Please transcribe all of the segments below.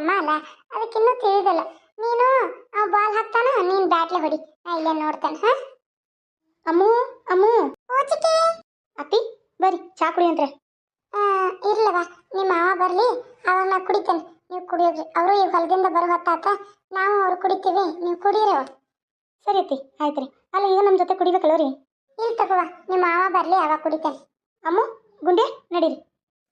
ತಮ್ಮ ಅಲ್ಲ ಅದಕ್ಕಿನ್ನೂ ತಿಳಿದಲ್ಲ. ನೀನು ಆ ಬಾಲ್ ಹಾಕ್ತಾನ ನೀನ್ ಬ್ಯಾಟ್ಲೆ ಹೊಡಿ. ಇಲ್ಲೇ ನೋಡ್ತಾನೆ ಹಾ? ಅಮ್ಮು ಅಮ್ಮು. ಓಚಿಕೆ ಅಪ್ಪಿ ಬರಿ ಬರ್ರಿ ಚಾ ಕುಡಿ ಅಂದ್ರೆ ಇರ್ಲವ ನಿಮ್ಮ ಮಾವ ಬರ್ಲಿ ಅವಾಗ ನಾ ಕುಡಿತೇನೆ. ನೀವು ಕುಡಿಯೋದ್ರಿ ಅವರು ಈಗ ಹೊಲದಿಂದ ಬರೋ ಹೊತ್ತಾತ ನಾವು ಅವ್ರು ಕುಡಿತೀವಿ. ನೀವು ಕುಡೀರವ ಸರಿ ಅತ್ತಿ ರೀ ಅಲ್ಲ ಈಗ ನಮ್ಮ ಜೊತೆ ಕುಡಿಬೇಕಲ್ಲ ರೀ ಇಲ್ಲಿ ತಗೋವ ನಿಮ್ಮ ಮಾವ ಬರ್ಲಿ ಅವಾಗ ಕುಡಿತೇನೆ. ಅಮ್ಮು ಗುಂಡೆ ನಡೀರಿ.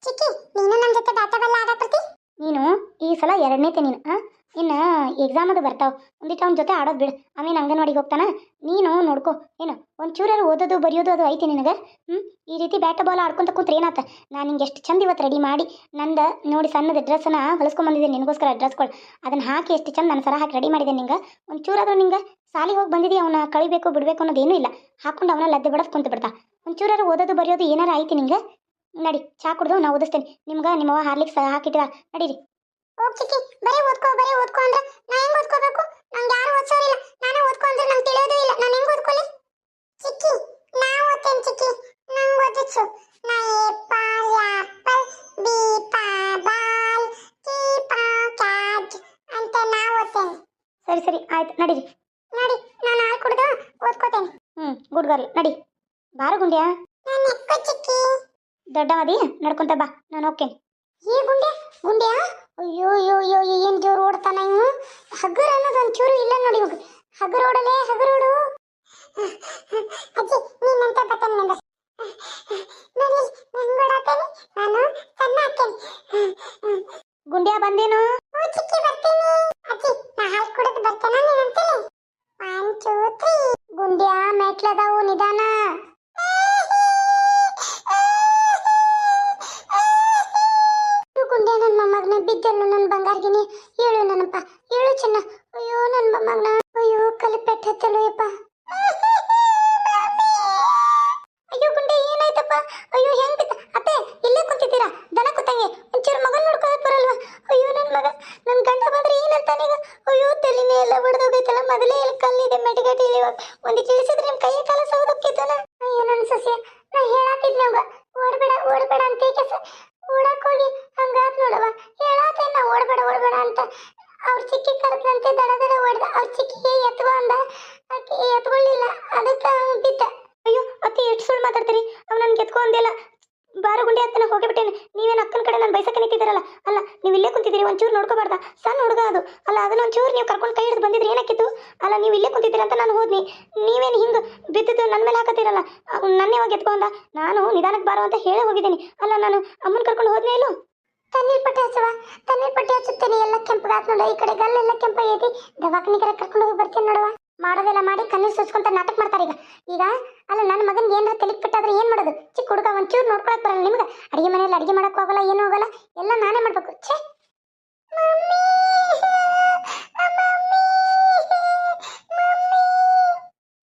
ಚಿಕ್ಕಿ ನೀನು ನಮ್ಮ ಜೊತೆ ಬ್ಯಾಟ ಬಲ್ಲ ಆಡಕ್ ಬರ್ತಿ? ನೀನು ಈ ಸಲ ಎರಡನೇತೆ ನೀನು ಆ? ಇನ್ನು ಎಕ್ಸಾಮ್ ಅದು ಬರ್ತಾವ. ಒಂದಿಟ್ಟು ಅವ್ನ ಜೊತೆ ಆಡೋದು ಬಿಡು. ಆಮೇಲೆ ಅಂಗನವಾಡಿಗೆ ಹೋಗ್ತಾನೆ. ನೀನು ನೋಡ್ಕೊ. ಏನು, ಒಂಚೂರಾರು ಓದೋದು ಬರೆಯೋದು ಅದು ಐತಿ ನಿನಗೆ? ಹ್ಞೂ ಈ ರೀತಿ ಬ್ಯಾಟ ಬಾಲ್ ಆಡ್ಕೊಂತ ಕೂತ್ರೆ ಏನಾತ? ನಾನು ನಿಂಗೆ ಎಷ್ಟು ಚಂದ ಇವತ್ತು ರೆಡಿ ಮಾಡಿ, ನಂದು ನೋಡಿ ಸಣ್ಣದ ಡ್ರೆಸ್ಸನ್ನ ಹೊಲಿಸ್ಕೊಂಬಂದಿದ್ದೀನಿ ನಿನಗೋಸ್ಕರ ಡ್ರೆಸ್ಗಳು ಅದನ್ನು ಹಾಕಿ ಎಷ್ಟು ಚಂದ ನನ್ನ ಸರ ಹಾಕಿ ರೆಡಿ ಮಾಡಿದೆ ನಿಂಗೆ? ಒಂಚೂರಾದ್ರೂ ನಿಂಗೆ ಸಾಲಿಗೆ ಹೋಗಿ ಬಂದಿದೆ, ಅವನ ಕಳಿಬೇಕು ಬಿಡಬೇಕು ಅನ್ನೋದೇನೂ ಇಲ್ಲ. ಹಾಕೊಂಡು ಅವನ ಲದ್ದೆ ಬಿಡೋದು ಕುಂತು ಬಿಡ್ತಾ. ಒಂಚೂರಾರು ಓದೋದು ಬರೆಯೋದು ಏನಾರ ಐತಿ ನಿಂಗೆ? ನಡಿ, ಚಾ ಕುಡ್ದು ನಾ ಓದಿಸ್ತೇನೆ ನಿಮ್ಗೆ ನಿಮ್ಮವ್ವ ಹಾರ್ಲಿಕ್ಸ್ ಹಾಕಿಟ್ಟಿದ ನಡೀರಿ. ಹೋಗ್ ಚಿಕ್ಕಿ ಬರೀ ಓದ್ಕೋ ಬರೀ ಓದ್ಕೋ ಅಂದ್ರೆ ನಾ ಹೆಂಗ್ ಓದ್ಕೋಬೇಕು? ನಂಗೆ ಯಾರು ಓದ್ಸೋರಿಲ್ಲ. ನಾನೇ ಓದ್ಕೋ ಅಂದ್ರೆ ನಂಗೆ ತಿಳಿಯೋದು ಇಲ್ಲ. ನಾನು ಹೆಂಗ್ ಓದ್ಕೊಳ್ಳಿ? ಚಿಕ್ಕಿ ನಾ ಓದ್ತೇನೆ ಚಿಕ್ಕಿ ನಂಗೆ ಓದಿಸು. ನಾ A for apple B ball cat ಅಂತ ನಾ ಸರಿ ಸರಿ, ಆಯ್ತು. ನಡೀರಿ. ನಡಿ, ನಾನು ಹಾಲು ಕುಡ್ದು ಓದ್ಕೋತೇನೆ. ಹ್ಞೂ ಗುಡ್ ಗರ್ಲ್. ನಡಿ. ಬಾರು ಗುಂಡ್ಯಾ. ನಾನು ಎಕ್ಕೋ ಚಿಕ್ಕಿ ದೊಡ್ಡವದಿ, ನಡ್ಕೊಂತ ಬಾ, ನಾನು ಓಕೆ ಈ ಗುಂಡೆ ಗುಂಡ್ಯಾ? ಅಯ್ಯೋ ಅಯ್ಯೋ ಅಯ್ಯೋ ಏನು ಜೋರು ಓಡ್ತಾನ ಇವ್ನು? ಹಗ್ಗರ್ ಅನ್ನೋದು ಒಂಚೂರು ಇಲ್ಲ ನೋಡಿ ಇವಾಗ. ಹಗ್ಗರ್ ಓಡಲೇ ಹಗ್ಗರ್ ಓಡು ಅಜ್ಜಿ ನೀನಂತ ಬತ್ತನ್ ನಂದ ನೋಡಿ ನಂಗ್ ಓಡಾತೇನೆ ನಾನು ಸಣ್ಣ ಹಾಕ್ತೇನೆ ಗುಂಡ್ಯಾ ಬಂದೇನು ಓ ಚಿಕ್ಕಿ ಬರ್ತೀನಿ ಅಜ್ಜಿ ನಾ ಹಾಲು ಕುಡಿದು ಬರ್ತೇನೆ ನೀನಂತೇಳಿ ಒನ್ ಟೂ ತ್ರೀ ಗುಂಡ್ಯಾ ಮೆಟ್ಲದಾವು ನಿಧಾನ ಇದು ಗುಂಡ್ಯಾ ನನ್ನ ಮೊಮ್ಮಗನ ಬಿದ್ದನು ನನ್ನ ಬಂಗಾರಗಿನಿ ಹೇಳು ನನ್ನಪ್ಪ ಹೇಳು ಚಿನ್ನ ಅಯ್ಯೋ ನನ್ನ ಮೊಮ್ಮಗನ ಅಯ್ಯೋ ಕಲಿ ಪೆಟ್ಟು ಹತ್ತಲು ಯಪ್ಪ ಅಯ್ಯೋ ಗುಂಡೆ ಏನಾಯ್ತಪ್ಪ ಅಯ್ಯೋ ಹೆಂಗ್ ಬಿದ್ದ ಅತ್ತೆ ಇಲ್ಲೇ ಕುಂತಿದ್ದೀರಾ ದನ ಕುತ್ತಂಗೆ ಒಂಚೂರು ಮಗನ್ ನೋಡ್ಕೊಳಕ್ ಬರಲ್ವಾ ಅಯ್ಯೋ ನನ್ನ ಮಗ ನನ್ನ ಗಂಡ ಬಂದ್ರೆ ಏನಂತಾನೆ ಈಗ ಅಯ್ಯೋ ತಲೆನೇ ಎಲ್ಲ ಹೊಡೆದೋಗೈತಲ್ಲ ಮೊದಲೇ ಎಲ್ಲಿ ಕಲ್ಲಿದೆ ಮೆಟಗಟ್ಟಿ ಇವಾಗ ಒಂದು ತಿಳಿಸಿದ್ರೆ ನಿಮ್ ಕೈಯ ಕಾಲ ಸೌದಕ್ಕಿದ್ದಾನ ಅಯ್ಯೋ ನನ್ನ ಸಸ್ಯ ನಾ ಹೇಳಾತಿದ್ನ ಅವಾಗ, ಓಡಬೇಡ, ಓಡ್ಬೇಡ ಅಂತ. ಏಕೆ ಸ, ಓಡಕ್ ಹೋಗಿ ಹಂಗಾತ್ ನೋಡವ ಹೇಳಾತೆ ನಾ ಓಡ್ಬೇಡ ಓಡ್ಬೇಡ ಅಂತ. ಅವ್ರ ಚಿಕ್ಕಿ ಕರೆದಂತೆ ದಡ ದಡ ಓಡ್ದ, ಅವ್ರ ಚಿಕ್ಕಿಗೆ ಎತ್ಕೊ ಅಂದ. ಆಕೆ ಎತ್ಕೊಳ್ಳಿಲ್ಲ ಅದಕ್ಕೆ ಬಿತ್ತ ಅಯ್ಯೋ, ಅತ್ತೆ ಎಷ್ಟು ಸುಳ್ಳು ಮಾತಾಡ್ತೀರಿ? ಅವ್ ನನ್ಗೆ ಎತ್ಕೊ ಅಂದಿಲ್ಲ ಬಾರ ಗುಂಡಿ ಅಂತ ಹೋಗಿಬಿಟ್ಟೇನೆ. ನೀವೇನು ಅಕ್ಕನ ಕಡೆ ನಾನು ಬೈಸಕ್ಕೆ ನಿಂತಿದ್ದೀರಲ್ಲ? ಅಲ್ಲ, ನೀವು ಇಲ್ಲೇ ಕುಂತಿದ್ದೀರಿ, ಒಂಚೂರು ನೋಡ್ಕೋಬಾರ್ದ? ಸಣ್ಣ ಹುಡುಗ ಅದು. ಅಲ್ಲ, ಅದನ್ನ ಒಂಚೂರು ನೀವು ಕರ್ಕೊಂಡು ಕೈ ಹಿಡಿದು ಬಂದಿದ್ರೆ ಏನಕ್ಕಿತ್ತು ಅಲ್ಲ, ನೀವು ಇಲ್ಲೇ ಕುಂತಿದ್ದೀರ ಅಂತ ನಾನು ಹೋದ್ನಿ. ನೀವೇನು ಹಿಂಗೆ ಬಿದ್ದಿದ್ದು ನನ್ನ ಮೇಲೆ ಹಾಕತ್ತೀರಲ್ಲ? ನನ್ನೇ ನನ್ನ ಎತ್ಕೊಂಡ? ಎತ್ಕೊ ನಾನು ನಿಧಾನಕ್ಕೆ ಬಾರೋ ಅಂತ ಹೇಳೇ ಹೋಗಿದ್ದೀನಿ. ಅಲ್ಲ, ನಾನು ಅಮ್ಮನ ಕರ್ಕೊಂಡು ಹೋದ್ನೇ ಇಲ್ಲೋ? ತಣ್ಣೀರ್ ಪಟ್ಟಿ ಹಚ್ಚುವ ತಣ್ಣೀರ್ ಪಟ್ಟಿ ಹಚ್ಚುತ್ತೇನೆ. ಎಲ್ಲ ಕೆಂಪಗಾತ್ ನೋಡ. ಈ ಕಡೆ ಗಲ್ಲೆಲ್ಲ ಕೆಂಪಾಗೈತಿ. ದವಾಖಾನಿಗರ ಕರ್ಕೊಂಡು ಹೋಗಿ ಬರ್ತೀನಿ ನೋಡುವ ಮಾಡೋದೆಲ್ಲ ಮಾಡಿ ಕಣ್ಣೀರು ಸುಸ್ಕೊಂತ ನಾಟಕ ಮಾಡ್ತಾರೆ ಈಗ. ಈಗ ಅಲ್ಲ, ನನ್ನ ಮಗನ್ಗೆ ಏನಾರ ತಲೆಗೆ ಬಿಟ್ಟಾದ್ರೆ ಏನು ಮಾಡೋದು? ಚಿಕ್ಕ ಹುಡುಗ ಒಂಚೂರು ನೋಡ್ಕೊಳಕ್ ಬರಲ್ಲ ನಿಮ್ಗೆ. ಅಡಿಗೆ ಮನೆಯಲ್ಲಿ ಅಡಿಗೆ ಮಾಡಕ್ ಹೋಗಲ್ಲ ಏನು ಹೋಗಲ್ಲ ಎಲ್ಲ ನಾನೇ ಮಾಡ್ಬೇಕು. ಛೇ.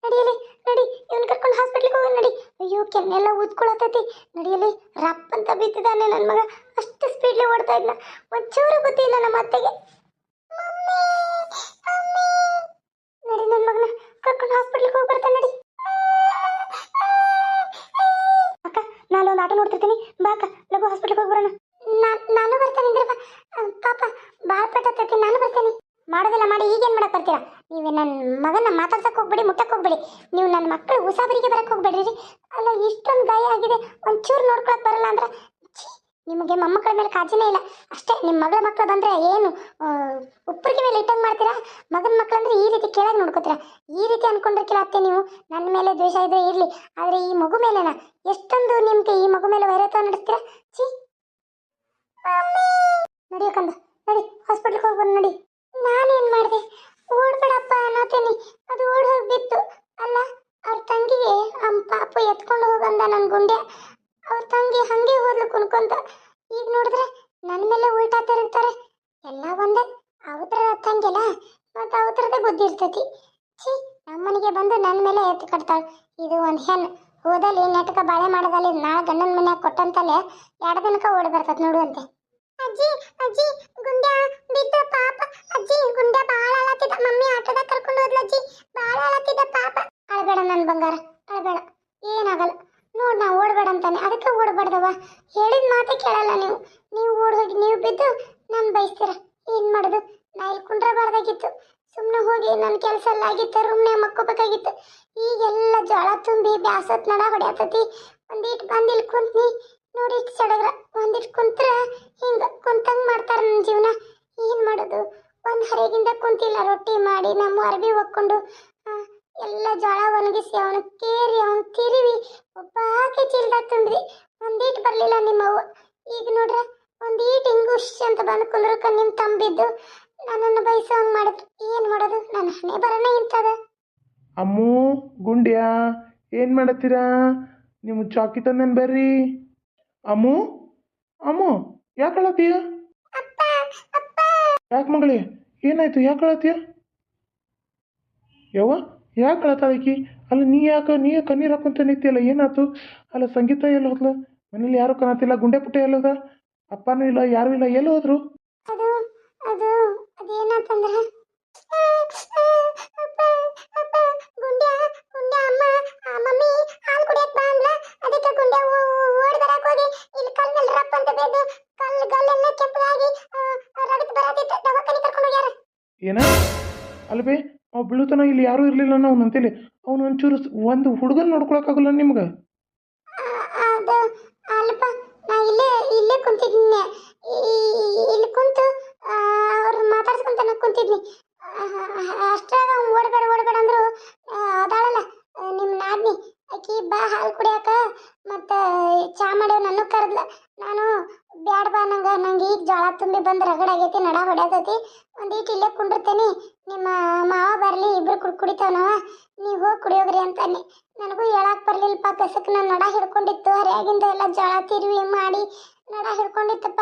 ನಡಿಯಲಿ, ನಡಿ. ಇವನ್ ಕರ್ಕೊಂಡು ಹಾಸ್ಪಿಟ್ಲಿಗೆ ಹೋಗೋಣ, ನಡಿ. ಅಯ್ಯೋ, ಕೆನ್ನೆಲ್ಲ ಊದ್ಕೊಳತೈತಿ ನಡಿಯಲಿ, ರಪ್ ಅಂತ ಬಿದ್ದಿದ್ದಾನೆ ನನ್ನ ಮಗ. ಅಷ್ಟು ಸ್ಪೀಡ್ಲಿ ಓಡ್ತಾ ಇದ್ನ. ಒಂಚೂರು ಗೊತ್ತಿಲ್ಲ ನಮ್ಮ ಅತ್ತೆಗೆ ನಡಿ ನನ್ನ ಮಗನ ಕರ್ಕೊಂಡು ಹಾಸ್ಪಿಟ್ಲಿಗೆ ಹೋಗಿ ಬರ್ತಾನೆ ನಡಿ. ಅಕ್ಕ, ನಾನು ಒಂದು ಆಟೋ ನೋಡ್ತಿರ್ತೀನಿ. ಬಾ ಅಕ್ಕ, ಲಘು ಹಾಸ್ಪಿಟ್ಲಿಗೆ ಹೋಗಿ ಬರೋಣ ನಾನ್- ಬರ್ತೇನೆ ಇಂದ್ರಪ್ಪ. ಪಾಪ ಭಾಳ ಪೆಟ್ಟತ್ತೈತಿ ನಾನು ಬರ್ತೇನೆ. ಮಾಡೋದಿಲ್ಲ ಮಾಡಿ, ಈಗೇನ್ ಮಾಡಕ್ ಬರ್ತೀರಾ? ನೀವು ನನ್ನ ಮಗನ ಮಾತಾಡ್ಸಕ್ ಹೋಗ್ಬೇಡಿ, ಮುಟ್ಟಕ್ ಹೋಗ್ಬೇಡಿ. ನೀವು ನನ್ನ ಮಕ್ಕಳು ಉಸಾಬರಿಗೆ ಬರಕ್ ಹೋಗ್ಬೇಡ್ರಿ ಅಲ್ಲ, ಇಷ್ಟೊಂದು ಗಾಯ ಆಗಿದೆ, ಒಂಚೂರು ನೋಡ್ಕೊಳಕ್ ಬರಲ್ಲ ಅಂದ್ರೆ? ನಿಮಗೆ ಮೊಮ್ಮಕ್ಕಳ ಮೇಲೆ ಕಾಳಜಿನೇ ಇಲ್ಲ. ಅಷ್ಟೇ ನಿಮ್ಮ ಮಗಳ ಮಕ್ಕಳು ಬಂದ್ರೆ ಏನು ಉಪ್ಪರಿಗೆ ಮೇಲೆ ಇಟ್ಟಂಗ್ ಮಾಡ್ತೀರಾ? ಮಗನ ಮಕ್ಕಳು ಕೆಳಗೆ ನೋಡ್ಕೋತೀರಾ? ಈ ರೀತಿ ಅನ್ಕೊಂಡಿರ್ಕಿಲ್ಲ ಅತ್ತೆ ನೀವು? ನನ್ನ ಮೇಲೆ ದ್ವೇಷ ಇದ್ರೆ ಇರಲಿ, ಆದರೆ ಈ ಮಗು ಮೇಲೆನಾ? ಎಷ್ಟೊಂದು ನಿಮ್ಗೆ ಈ ಮಗು ಮೇಲೆ ವೈರತ್ವ ನಡೆಸ್ತೀರಾ? ಛೀ! ನಡಿಯಕಂದ ನಡಿ ಹಾಸ್ಪಿಟ್ಲ್ಗೆ ಹೋಗಿ ಬಂದು ನಡಿ. ನಾನೇನು ಮಾಡಿದೆ? ಓಡ್ಬೇಡಪ್ಪ ಅನ್ನತೀನಿ ಅದು ಓಡಿ ಹೋಗ್ಬಿತ್ತು ಅಲ್ಲ, ಅವ್ರ ತಂಗಿಗೆ ಅಮ್ಮ ಪಾಪು ಎತ್ಕೊಂಡು ಹೋಗಂದ ನನ್ನ ಗುಂಡೆ ಅವ್ರ ತಂಗಿ ಹಂಗೆ ಹೋದ್ಲು ಕುನ್ಕೊಂತ ಈಗ ನೋಡಿದ್ರೆ ನನ್ನ ಮೇಲೆ ಉಲ್ಟಾ ತಿರುಗ್ತಾರೆ. ಎಲ್ಲ ಒಂದೇ. ಅವ್ರ ತಂಗಿಲ್ಲ ಮತ್ತು ಅವತರದೇ ಬುದ್ಧಿ ಇರ್ತೈತಿ. ಛೀ, ನಮ್ಮನೆಗೆ ಬಂದು ನನ್ನ ಮೇಲೆ ಎತ್ತು ಕಟ್ತಾಳೆ. ಇದು ಒಂದು ಹೆಣ್ಣು ಹೋದಲ್ಲಿ ನೆಟ್ಕ ಬಾಳೆ ಮಾಡೋದಲ್ಲಿ ನಾಳೆ ಗಂಡನ ಮನ್ಯಾಗ ಕೊಟ್ಟಂತಲೇ ಎರಡು ದಿನಕ್ಕೆ ಓಡಿ ಬರ್ತದೆ ನೋಡುವಂತೆ ಅಜ್ಜಿ ಅಜ್ಜಿ, ಗುಂಡ್ಯಾ ಬಿದ್ದ ಪಾಪ ಅಜ್ಜಿ ಗುಂಡ್ಯಾ ಬಾಳ ಅಳತ್ತಿದ್ದ ಮಮ್ಮಿ ಆಟೋದಾಗ ಕರ್ಕೊಂಡು ಹೋದ್ಲ ಅಜ್ಜಿ ಬಾಳ ಅಳತ್ತಿದ್ದ ಪಾಪ ಅಳಬೇಡ ನನ್ನ ಬಂಗಾರ ಅಳಬೇಡ ಏನಾಗಲ್ಲ ನೋಡ್ ನಾ ಓಡ್ಬೇಡ ಅಂತಾನೆ ಅದಕ್ಕೆ ಓಡ್ಬಾರ್ದವ ಹೇಳಿದ ಮಾತೇ ಕೇಳಲ್ಲ ನೀವು ನೀವು ಓಡ್ ಹೋಗಿ ನೀವು ಬಿದ್ದು ನಾನು ಬಯಸ್ತೀರ ಏನ್ ಮಾಡೋದು ಮಕ್ಕೋಬೇಕಾಗಿತ್ತು ಈಗೆಲ್ಲ ಜೋಳ ತುಂಬಿ ಬ್ಯಾಸತ್ ನಡ ಹೊಡ್ಯಾತತಿ. ಒಂದಿಟ್ ಬಂದ್ ಇಲ್ಲಿ ಕುಂತ್ನಿ. ನೋಡಿ ಸಡಗ್ರ ಒಂದಿಟ್ ಕುಂತ್ರ ಹಿಂಗ ಕುಂತಂಗ್ ಮಾಡ್ತಾರ ನನ್ನ ಜೀವನ. ಏನ್ ಮಾಡೋದು? ಒಂದ್ ಹರೆಗಿಂದ ಕುಂತಿಲ್ಲ ರೊಟ್ಟಿ ಮಾಡಿ ನಮ್ಮ ಅರ್ಬಿ ಒಕ್ಕೊಂಡು. ಎಲ್ಲ ಜೋಳ ಒಣಗಿಸಿ ಅವನು ಕೇರಿ, ಅವನ್ ತಿರುವಿ. ಒಬ್ಬಾಕೆ ಚೀಲ್ದಾಗ ತುಂಬಿ ಒಂದೀಟ್ ಬರ್ಲಿಲ್ಲ ನಿಮ್ಮವ್ವ ಈಗ ನೋಡ್ರ, ಒಂದೀಟ್ ಹಿಂಗುಶ್ ಅಂತ ಬಂದು ಕುಂದ್ರಕ ನಿಮ್ ತಂಬಿದ್ದು. ನನ್ನನ್ನು ಬಯಸೋಂಗ್ ಮಾಡಿದ್ರು ಏನ್ ಮಾಡೋದು? ನನ್ನ ಹಣೆ ಬರೋಣ ಇಂಥದ ಅಮ್ಮು, ಗುಂಡ್ಯಾ, ಏನು ಮಾಡತ್ತೀರಾ? ನಿಮ್ಮ ಚಾಕಿ ತಂದೇನು ಬರ್ರಿ. ಅಮ್ಮು ಅಮ್ಮು, ಯಾಕೆ ಅಪ್ಪ ಯಾಕೆ ಮಗಳೇ, ಏನಾಯ್ತು, ಯಾಕೆ ಅಳತ್ತೀಯ? ಯವ್ವ, ಯಾಕೆ ಅಳತಾಳಕಿ ಅಲ್ಲ, ನೀ ಯಾಕೆ, ನೀ ಕಣ್ಣೀರು ಹಾಕೊಂತ ನಿಂತಿಯಲ್ಲ ಏನಾಯ್ತು? ಅಲ್ಲ, ಸಂಗೀತ ಎಲ್ಲ ಹೋದ್ಲ? ಮನೇಲಿ ಯಾರು ಕಾಣತ್ತಿಲ್ಲ, ಗುಂಡೆ ಪುಟ್ಟ ಎಲ್ಲದ ಅಪ್ಪನೂ ಇಲ್ಲ, ಯಾರೂ ಇಲ್ಲ, ಎಲ್ಲಿ ಹೋದ್ರು? ಅದು ಅದು ಏನ? ಅಲ್ವೇ ಅವ್ ಇಲ್ಲಿ ಯಾರೂ ಇರಲಿಲ್ಲ ನಾವು ಅಂತೇಳಿ ಅವ್ನು ಒಂಚೂರು ಒಂದು ಹುಡುಗನ ನೋಡ್ಕೊಳಕ್ಕಾಗಲ್ಲ ನಿಮ್ಗೆ? ಅಲ್ಪ, ನಾ ಇಲ್ಲೇ ಇಲ್ಲೇ ಕುಂತಿದ್ನಿ. ಇಲ್ಲಿ ಕುಂತು ಅವ್ರು ಮಾತಾಡ್ಸ್ಕೊಂತ ಕುಂತಿದ್ನಿ. ಅಷ್ಟ್ರಾಗ ಓಡಬೇಡ ಓಡಬೇಡ ಅಂದ್ರು ಅದಾಳಲ್ಲ ನಿಮ್ಮ ನಿಮ್ ನಾದ್ನಿ. ಆಕಿ ಬಾ ಹಾಲು ಕುಡಿಯಾಕ, ಮತ್ತ ಚಾ ಮಾಡ್ಯಾವ ನನ್ನ ಕರೆದ್ಲ. ನಾನು ಬ್ಯಾಡ ಬಾ ನಂಗ, ನಂಗೆ ಈಗ ಜೋಳ ತುಂಬಿ ಬಂದು ರಗಡಾಗೈತಿ ನಡ ಹೊಡ್ಯಾತೈತಿ ಒಂದೀಟ್ ಇಲ್ಲೇ ಕುಂಡಿರ್ತೇನಿ. ನಿಮ್ಮ ಮಾವ ಬರಲಿ, ಇಬ್ರು ಕುಡ್ ಕುಡಿತಾವ ನಾವ. ಹೋಗಿ ಕುಡಿಯೋಗ್ರಿ ಅಂತಾನೆ ನನಗೂ ಹೇಳಕ್ ಬರ್ಲಿಲ್ಲಪ್ಪ ಕಸಕ್ಕೆ ನಾನು ನಡ ಹಿಡ್ಕೊಂಡಿತ್ತು. ಹರಿಯಾಗಿಂದ ಎಲ್ಲ ಜೋಳ ತಿರುವಿ ಮಾಡಿ ನಡ ಹಿಡ್ಕೊಂಡಿತ್ತಪ್ಪ.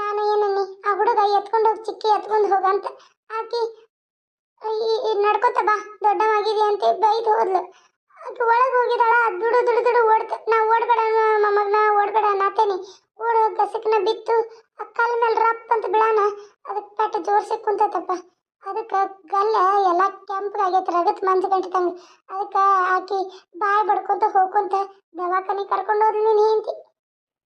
ನಾನು ಏನನ್ನಿ, ಆ ಹುಡುಗ ಎತ್ಕೊಂಡು ಹೋಗಿ, ಚಿಕ್ಕಿ ಎತ್ಕೊಂಡು ಹೋಗಂತ ಆಕಿ ನಡ್ಕೊತ ಬಾ ದೊಡ್ಡವಾಗಿದೆ ಅಂತ ಬೈದು ಹೋದ್ಲು. ಆಕಿ ಒಳಗೆ ಹೋಗಿದಾಳ ದುಡು ದುಡು ದುಡು, ಓಡ್ತ, ನಾ ಓಡ್ಬೇಡ ಮಮ್ಮಗ್ನ ಓಡ್ಬೇಡ ನಾತೇನಿ ಓಡ ಗಸಕ್ನ ಬಿತ್ತು, ಆ ಕಲ್ ಮೇಲೆ ರಪ್ ಅಂತ ಬಿಡಾನ ಅದಕ್ಕೆ ಪೆಟ್ಟ ಜೋರ್ಸಿ ಕುಂತೈತಪ್ಪ. ಅದಕ್ಕೆ ಗಲ್ಲ ಎಲ್ಲ ಕೆಂಪಗಾಗೈತೆ ರಗತ್ ಮಂಜು ಗಂಟದಂಗೆ ಅದಕ್ಕೆ ಆಕಿ ಬಾಯ್ ಬಡ್ಕೊಂತ ಹೋಗ್ಕೊಂತ ದವಾಖಾನೆ ಕರ್ಕೊಂಡು ಹೋದ್ಲು ನೀನು ಅಲ್ಲ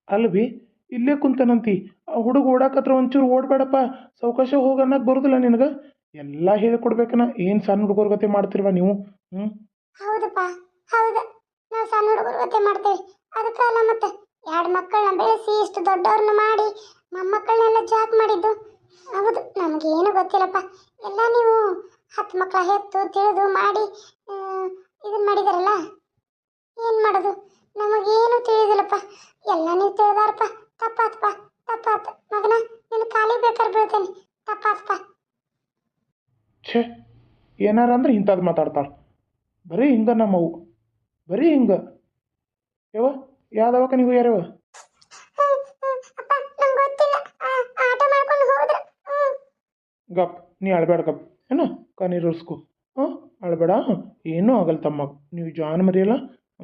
ಅಲ್ವಿ ಇಲ್ಲೇ ಕುಂತನಂತಿ. ಆ ಹುಡುಗ ಓಡಾಕತ್ರ ಒಂಚೂರು ಓಡಬೇಡಪ್ಪ. ಸಾವಕಾಶ ಹೋಗನ್ನಕ್ಕೆ ಬರೋದಿಲ್ಲ ನಿನಗೆ. ಎಲ್ಲ ಹೇಳ್ಕೊಡ್ಬೇಕನ, ಏನು ಸಣ್ಣ ಹುಡುಗರ ಗತೆ ಮಾಡ್ತಿರ್ವ ನೀವು? ಹ್ಞೂ ಹೌದಪ್ಪ, ಹೌದು. ನಾವು ಸಣ್ಣ ಹುಡುಗರು ಗತೆ ಮಾಡ್ತೇವೆ. ಅದಕ್ಕೆ ಅಲ್ಲ ಮತ್ತೆ, ಎರಡು ಮಕ್ಕಳನ್ನ ಬೆಳೆಸಿ ಇಷ್ಟು ದೊಡ್ಡವ್ರನ್ನ ಮಾಡಿ ಮೊಮ್ಮಕ್ಕಳನ್ನೆಲ್ಲ ಜಾಕ್ ಮಾಡಿದ್ದು. ಹೌದು, ನಮಗೇನು ಗೊತ್ತಿಲ್ಲಪ್ಪ. ಎಲ್ಲ ನೀವು ಹತ್ತು ಮಕ್ಕಳ ಹೆತ್ತು ತಿಳಿದು ಮಾಡಿ ಇದನ್ನ ಮಾಡಿದಾರಲ್ಲ? ಏನು ಮಾಡೋದು? ನಮಗೇನು ತಿಳಿದಿಲ್ಲಪ್ಪ. ಎಲ್ಲ ನೀವು ತಿಳಿದಾರಪ್ಪ. ತಪ್ಪಾತಪ್ಪ, ತಪ್ಪಾತ್. ಮಗನ ನಿನ್ನ ಕಾಲಿಗೆ ಬೇಕಾದ್ರೆ ಬೀಳ್ತೇನೆ. ತಪ್ಪಾತಪ್ಪ. ಛೇ, ಏನಾರ ಅಂದ್ರೆ ಇಂಥದ್ದು ಮಾತಾಡ್ತಾಳೆ. ಬರೀ ಹಿಂಗೆ ನಮ್ಮವು ಬರೀ ಹಿಂಗೆ. ಯವ ಯಾವ ದವಾಖಾನಿಗೆ ಹೋಗ್ಯಾರವ ಅಪ್ಪ ನಂಗೆ ಗೊತ್ತಿಲ್ಲ ಆ, ಆಟ ಮಾಡ್ಕೊಂಡು ಹೋದ್ರ ಹ್ಮ್ ಗಪ್ ನೀ ಅಳ್ಬೇಡ ಗಪ್. ಏನು? ಕಣ್ಣೀರು ಉರ್ಸ್ಕೊ ಹಾಂ? ಅಳ್ಬೇಡ. ಏನೂ ಆಗಲ್ಲ ತಮ್ಮ ನೀವು ಜಾನ್ ಮರಿಯಲ್ಲ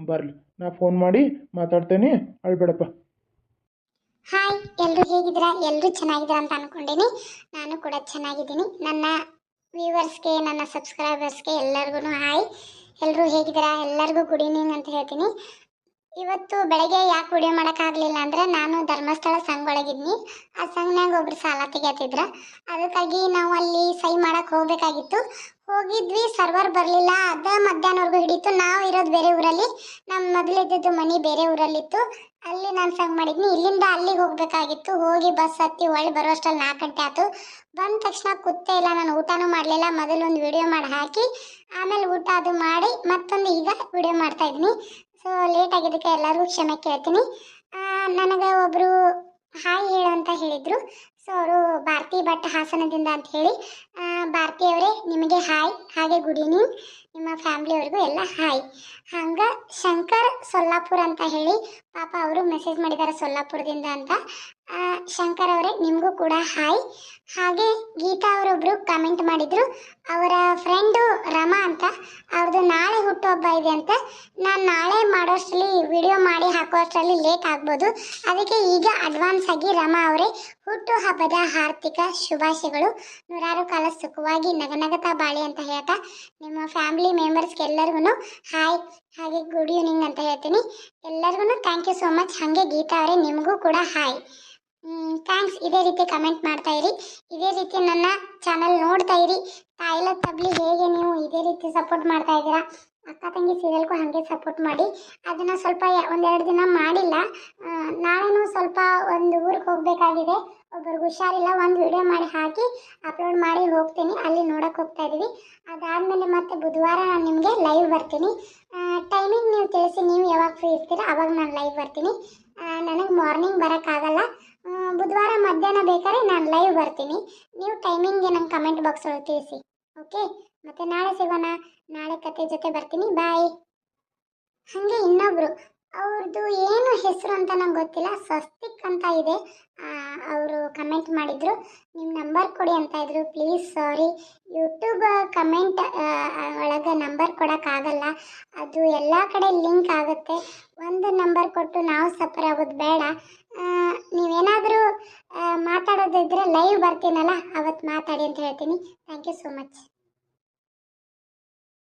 ಬರಲಿ. ನಾ ಫೋನ್ ಮಾಡಿ ಮಾತಾಡ್ತೇನೆ ಅಳ್ಬೇಡಪ್ಪ. ಹಾಯ್ ಎಲ್ಲರೂ ಹೇಗಿದ್ದೀರಾ? ಎಲ್ಲರೂ ಚೆನ್ನಾಗಿದ್ದೀರಾ ಅಂತ ಅನ್ಕೊಂಡಿನಿ. ನಾನು ಕೂಡ ಚೆನ್ನಾಗಿದ್ದೀನಿ. ನನ್ನ ವ್ಯೂವರ್ಸ್ಗೆ ನನ್ನ ಸಬ್ಸ್ಕ್ರೈಬರ್ಸ್ಗೆ ಎಲ್ಲರಿಗೂ ಹಾಯ್. ಎಲ್ಲರೂ ಹೇಗಿದ್ದೀರಾ? ಎಲ್ಲರಿಗೂ ಗುಡ್ ಈವ್ನಿಂಗ್ ಅಂತ ಹೇಳ್ತೀನಿ. ಇವತ್ತು ಬೆಳಗ್ಗೆ ಯಾಕೆ ವಿಡಿಯೋ ಮಾಡೋಕ್ಕಾಗಲಿಲ್ಲ ಅಂದರೆ ನಾನು ಧರ್ಮಸ್ಥಳ ಸಂಘ ಒಳಗಿದ್ನಿ. ಆ ಸಂಘನಾಗ ಒಬ್ರು ಸಾಲ ತೆಗೆಯತ್ತಿದ್ರ ಅದಕ್ಕಾಗಿ ನಾವು ಅಲ್ಲಿ ಸಹಿ ಮಾಡೋಕ್ಕೆ ಹೋಗಬೇಕಾಗಿತ್ತು. ಹೋಗಿದ್ವಿ ಸರ್ವರ್ ಬರಲಿಲ್ಲ. ಅದ ಮಧ್ಯಾಹ್ನವರೆಗೂ ಹಿಡಿತು. ನಾವು ಇರೋದು ಬೇರೆ ಊರಲ್ಲಿ. ನಮ್ಮ ಮೊದಲಿದ್ದು ಮನೆ ಬೇರೆ ಊರಲ್ಲಿತ್ತು. ಅಲ್ಲಿ ನಾನು ಸಂಗ್ ಮಾಡಿದ್ನಿ. ಇಲ್ಲಿಂದ ಅಲ್ಲಿಗೆ ಹೋಗಬೇಕಾಗಿತ್ತು. ಹೋಗಿ ಬಸ್ ಹತ್ತಿ ಒಳ್ಳೆ ಬರೋ ಅಷ್ಟ್ರಲ್ಲಿ ನಾಲ್ಕು ಗಂಟೆ ಆಯಿತು ಬಂದ ತಕ್ಷಣ ಕೂತೇ ಇಲ್ಲ. ನಾನು ಊಟನೂ ಮಾಡಲಿಲ್ಲ. ಮೊದಲು ಒಂದು ವಿಡಿಯೋ ಮಾಡಿ ಹಾಕಿ, ಆಮೇಲೆ ಊಟ ಅದು ಮಾಡಿ ಮತ್ತೊಂದು ಈಗ ವಿಡಿಯೋ ಮಾಡ್ತಾಯಿದ್ದೀನಿ ಸೊ ಲೇಟ್ ಆಗಿದ್ದಕ್ಕೆ ಎಲ್ಲರಿಗೂ ಕ್ಷಮೆ ಕೇಳ್ತೀನಿ. ನನಗೆ ಒಬ್ಬರು ಹಾಯ್ ಹೇಳು ಅಂತ ಹೇಳಿದರು. ಸೊ ಅವರು ಭಾರತಿ ಭಟ್ ಹಾಸನದಿಂದ ಅಂತ ಹೇಳಿ ಭಾರತಿ ಅವರೇ ನಿಮಗೆ ಹಾಯ್ ಹಾಗೆ ಗುಡ್ ಈವ್ನಿಂಗ್ ನಿಮ್ಮ ಫ್ಯಾಮ್ಲಿಯವ್ರಿಗೂ ಎಲ್ಲ ಹಾಯ್ ಹಂಗೆ ಶಂಕರ್ ಸೊಲ್ಲಾಪುರ್ ಅಂತ ಹೇಳಿ ಪಾಪ ಅವರು ಮೆಸೇಜ್ ಮಾಡಿದ್ದಾರೆ ಸೊಲ್ಲಾಪುರದಿಂದ ಅಂತ. ಶಂಕರ್ ಅವರೇ, ನಿಮಗೂ ಕೂಡ ಹಾಯ್ ಹಾಗೆ ಗೀತಾ ಅವರೊಬ್ಬರು ಕಮೆಂಟ್ ಮಾಡಿದ್ರು, ಅವರ ಫ್ರೆಂಡು ರಮಾ ಅಂತ. ಅವ್ರದ್ದು ನಾಳೆ ಹುಟ್ಟುಹಬ್ಬ ಇದೆ ಅಂತ. ನಾನು ನಾಳೆ ಮಾಡೋಷ್ಟರಲ್ಲಿ ವಿಡಿಯೋ ಮಾಡಿ ಹಾಕೋಷ್ಟರಲ್ಲಿ ಲೇಟ್ ಆಗ್ಬೋದು. ಅದಕ್ಕೆ ಈಗ ಅಡ್ವಾನ್ಸ್ ಆಗಿ ರಮಾ ಅವರೇ ಹುಟ್ಟು ಹಬ್ಬದ ಹಾರ್ದಿಕ ಶುಭಾಶಯಗಳು. ನೂರಾರು ಕಾಲ ಸುಖವಾಗಿ ನಗನಗತಾ ಬಾಳಿ ಅಂತ ಹೇಳ್ತಾ, ನಿಮ್ಮ ಫ್ಯಾಮಿಲಿ ಮೆಂಬರ್ಸ್ಗೆಲ್ಲರಿಗೂ ಹಾಯ್ ಹಾಗೆ ಗುಡ್ ಈವ್ನಿಂಗ್ ಅಂತ ಹೇಳ್ತೀನಿ. ಎಲ್ಲರಿಗೂ ಥ್ಯಾಂಕ್ ಯು ಸೋ ಮಚ್ ಹಾಗೆ ಗೀತಾ ಅವರೇ, ನಿಮಗೂ ಕೂಡ ಹಾಯ್ ಥ್ಯಾಂಕ್ಸ್ ಇದೇ ರೀತಿ ಕಮೆಂಟ್ ಮಾಡ್ತಾ ಇರಿ. ಇದೇ ರೀತಿ ನನ್ನ ಚಾನಲ್ ನೋಡ್ತಾ ಇರಿ. ತಾಯಿಲ ತಬ್ಲಿ, ಹೇಗೆ ನೀವು ಇದೇ ರೀತಿ ಸಪೋರ್ಟ್ ಮಾಡ್ತಾ ಇದ್ದೀರಾ? ಅಕ್ಕ ತಂಗಿ ಸೀರಿಯಲ್ಗೂ ಹಾಗೆ ಸಪೋರ್ಟ್ ಮಾಡಿ. ಅದನ್ನು ಸ್ವಲ್ಪ ಒಂದೆರಡು ದಿನ ಮಾಡಿಲ್ಲ. ನಾಳೆನೂ ಸ್ವಲ್ಪ ಒಂದು ಊರಿಗೆ ಹೋಗಬೇಕಾಗಿದೆ. ಒಬ್ಬರಿಗೆ ಹುಷಾರಿಲ್ಲ, ಒಂದು ವಿಡಿಯೋ ಮಾಡಿ ಹಾಕಿ ಅಪ್ಲೋಡ್ ಮಾಡಿ ಹೋಗ್ತೀನಿ. ಅಲ್ಲಿ ನೋಡೋಕೆ ಹೋಗ್ತಾ ಇದ್ದೀವಿ. ಅದಾದಮೇಲೆ ಮತ್ತೆ ಬುಧವಾರ ನಾನು ನಿಮಗೆ ಲೈವ್ ಬರ್ತೀನಿ. ಟೈಮಿಂಗ್ ನೀವು ತಿಳಿಸಿ, ನೀವು ಯಾವಾಗ ಫ್ರೀ ಇರ್ತೀರ, ಅವಾಗ ನಾನು ಲೈವ್ ಬರ್ತೀನಿ. ನನಗೆ ಮಾರ್ನಿಂಗ್ ಬರೋಕ್ಕಾಗಲ್ಲ ಬುಧವಾರ ಮಧ್ಯಾಹ್ನ ಬೇಕಾದ್ರೆ ನಾನು ಲೈವ್ ಬರ್ತೀನಿ. ನೀವು ಟೈಮಿಂಗ್ಗೆ ನಂಗೆ ಕಮೆಂಟ್ ಬಾಕ್ಸ್ ಒಳಗೆ ತಿಳಿಸಿ. ಓಕೆ, ಮತ್ತೆ ನಾಳೆ ಸಿಗೋಣ. ನಾಳೆ ಕತೆ ಜೊತೆ ಬರ್ತೀನಿ, ಬಾಯ್. ಹಾಗೆ ಇನ್ನೊಬ್ರು ಅವ್ರದ್ದು ಏನು ಹೆಸರು ಅಂತ ನಂಗೆ ಗೊತ್ತಿಲ್ಲ, ಸ್ವಸ್ತಿಕ್ ಅಂತ ಇದೆ. ಅವರು ಕಮೆಂಟ್ ಮಾಡಿದ್ರು. ನಿಮ್ಮ ನಂಬರ್ ಕೊಡಿ ಅಂತ ಇದ್ರು. Please, sorry. ಯೂಟ್ಯೂಬ್ ಕಮೆಂಟ್ ಒಳಗೆ ನಂಬರ್ ಕೊಡೋಕ್ಕಾಗಲ್ಲ ಅದು ಎಲ್ಲ ಕಡೆ ಲಿಂಕ್ ಆಗುತ್ತೆ. ಒಂದು ನಂಬರ್ ಕೊಟ್ಟು ನಾವು ಸಫರ್ ಆಗೋದು ಬೇಡ. ನೀವೇನಾದರೂ ಮಾತಾಡೋದಿದ್ರೆ ಲೈವ್ ಬರ್ತೀನಲ್ಲ ಅವತ್ತು ಮಾತಾಡಿ ಅಂತ ಹೇಳ್ತೀನಿ. Thank you so much